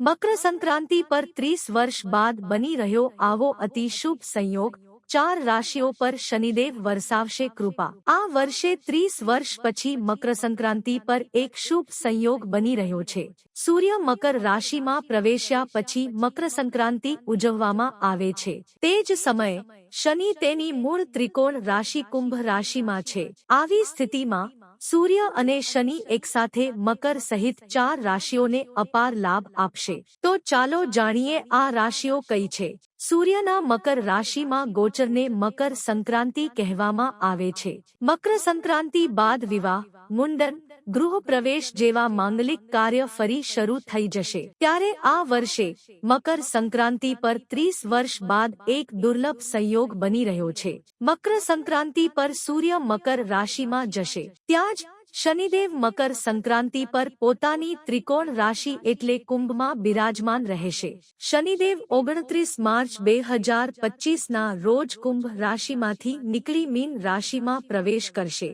મકર સંક્રાંતિ પર ત્રીસ વર્ષ બાદ બની રહ્યો આવો અતિ શુભ સંયોગ ચાર રાશિઓ પર શનિદેવ વરસાવશે કૃપા. આ વર્ષે ત્રીસ વર્ષ પછી મકર સંક્રાંતિ પર એક શુભ સંયોગ બની રહ્યો છે. સૂર્ય મકર રાશિમાં પ્રવેશ્યા પછી મકર સંક્રાંતિ ઉજવવામાં આવે છે. તે જ સમયે શનિ તેની મૂળ ત્રિકોણ રાશિ કુંભ રાશિમાં છે. આવી સ્થિતિમાં સૂર્ય અને શનિ એકસાથે મકર સહિત ચાર રાશિઓને અપાર લાભ આપશે. તો ચાલો જાણીએ આ રાશિઓ કઈ છે. સૂર્યના મકર રાશિમાં ગોચરને મકર સંક્રાંતિ કહેવામાં આવે છે. મકર સંક્રાંતિ બાદ વિવાહ, મુંડન ગૃહ પ્રવેશ જેવા માંગલિક કાર્ય ફરી શરૂ થઈ જશે. ત્યારે આ વર્ષે મકર સંક્રાંતિ પર ત્રીસ વર્ષ બાદ એક દુર્લભ સંયોગ બની રહ્યો છે. મકર સંક્રાંતિ પર સૂર્ય મકર રાશિમાં જશે. ત્યાં જ શનિદેવ મકર સંક્રાંતિ પર પોતાની ત્રિકોણ રાશિ એટલે કુંભમાં બિરાજમાન રહેશે. શનિદેવ ઓગણત્રીસ માર્ચ બે હજાર પચીસના રોજ કુંભ રાશિમાંથી નીકળી મીન રાશિમાં પ્રવેશ કરશે.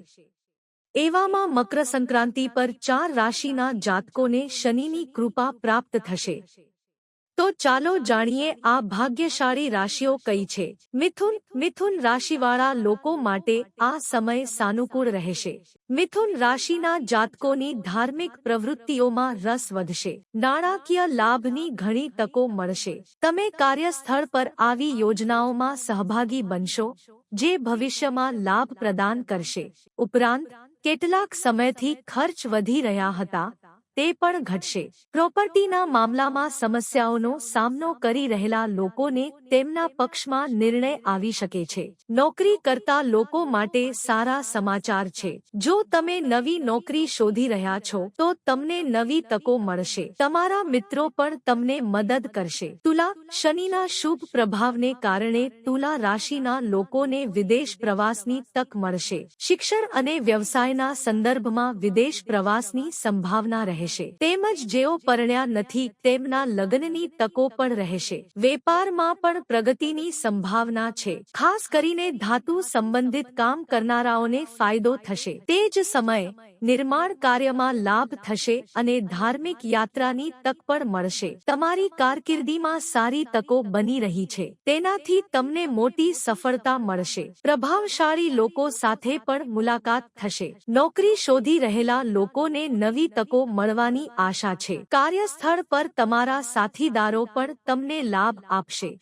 એવામાં મકર સંક્રાંતિ પર ચાર રાશિના જાતકોને શનિની કૃપા પ્રાપ્ત થશે. તો ચાલો જાણીએ આ ભાગ્યશાળી રાશિઓ કઈ છે. મિથુન મિથુન રાશિવાળા લોકો માટે આ સમય સાનુકૂળ રહેશે. મિથુન રાશિના જાતકોની ધાર્મિક પ્રવૃત્તિઓમાં રસ વધશે. નાણાકીય લાભની ઘણી તકો મળશે. તમે કાર્યસ્થળ પર આવી યોજનાઓમાં સહભાગી બનશો, જે ભવિષ્યમાં લાભ પ્રદાન કરશે. ઉપરાંત, કેટલાક સમયથી ખર્ચ વધી રહ્યા હતા તે પણ ઘટશે. પ્રોપર્ટીના મામલામાં સમસ્યાઓનો સામનો કરી રહેલા લોકોને તેમના પક્ષમાં નિર્ણય આવી શકે છે. નોકરી કરતા લોકો માટે સારા સમાચાર છે. જો તમે નવી નોકરી શોધી રહ્યા છો, તો તમને નવી તકો મળશે. તમારા મિત્રો પણ તમને મદદ કરશે. તુલા શનિના શુભ પ્રભાવને કારણે તુલા રાશિના લોકોને વિદેશ પ્રવાસની તક મળશે. શિક્ષણ અને વ્યવસાયના સંદર્ભમાં વિદેશ પ્રવાસની સંભાવના રહેશે. રહેશે. તેમજ જેઓ પરણ્યા નથી, તેમના લગ્નની તકો પણ રહેશે. વેપારમાં પણ પ્રગતિની સંભાવના છે. ખાસ કરીને ધાતુ સંબંધિત કામ કરનારાઓને ફાયદો થશે. તે જ સમયે નિર્માણ કાર્યમાં લાભ થશે અને ધાર્મિક યાત્રાની તક પણ મળશે. તમારી કારકિર્દીમાં સારી તકો બની રહી છે. તેનાથી તમને મોટી સફળતા મળશે. પ્રભાવશાળી લોકો સાથે પણ મુલાકાત થશે. નોકરી શોધી રહેલા લોકોને નવી તકો મળવાની આશા છે. કાર્યસ્થળ પર તમારા સાથીદારો પણ તમને લાભ આપશે.